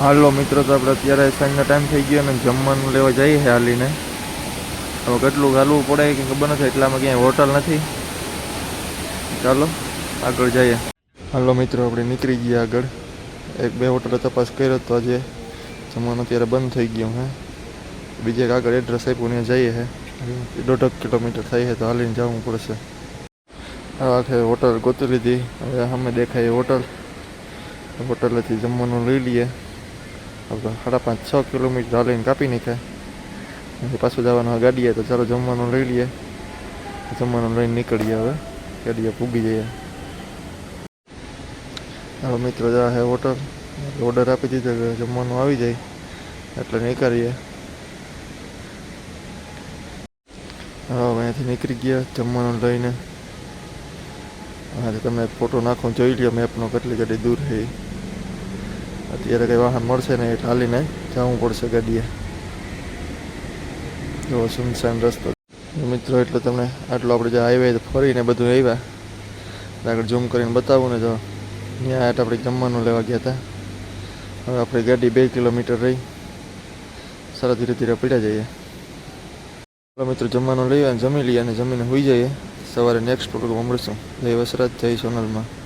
હાલો મિત્રો, તો આપણે અત્યારે સાંજનો ટાઈમ થઈ ગયો અને જમવાનું લેવા જઈએ છે હાલીને. હવે કેટલું હાલવું પડે કે ખબર નથી, એટલામાં ક્યાંય હોટલ નથી. ચાલો, આગળ જઈએ. હાલો મિત્રો, આપણે નીકળી ગયા આગળ. એક, બે હોટલે તપાસ કર્યો તો આજે જમવાનું અત્યારે બંધ થઈ ગયું હે. બીજે આગળ એડ્રેસ આપ્યું ને જઈએ હે. દોઢક કિલોમીટર થાય છે તો હાલીને જવું પડશે. આખે હોટલ ગોતી લીધી. હવે સામે દેખાય હોટલ. હોટલેથી જમવાનું લઈ લઈએ. હવે સાડા પાંચ છ કિલોમીટર ચાલીને કાપી નાખ્યા. પછી જવાનું ગાડી ગાડીએ, તો ચાલો જમવાનું લઈ લઈએ. જમવાનું લઈને નીકળીએ હવે. ગાડીએ પૂગી જઈએ. હવે મિત્રો જા હે હોટલ ઓર્ડર આપી દીધો કે જમવાનું આવી જાય. એટલે નીકળીએ. હવે અહીંયાથી નીકળી ગયા, જમવાનું લઈને. હા તમે ફોટો નાખો, જોઈ લ્યો મેપનો કેટલી ગાડી દૂર છે ઈ. અત્યારે કંઈ વાહન મળશે ને એ હાલીને જવું પડશે ગાડીએ. જો સુનસાન રસ્તો. મિત્રો, એટલે તમને આટલો આપણે જે હાઈવે ફરીને બધું આવ્યા આગળ ઝૂમ કરીને બતાવું ને જો ત્યાં આટ આપણે જમવાનું લેવા ગયા હતા. હવે આપણી ગાડી બે કિલોમીટર રહી. સારા ધીરે ધીરે પીડા જઈએ. મિત્રો, જમવાનું લઈએ અને જમી લઈએ અને જમીને હોઈ જઈએ. સવારે નેક્સ્ટ પ્રોગ્રામ મળશું. જય વસરાજ, જય સોનલમાં.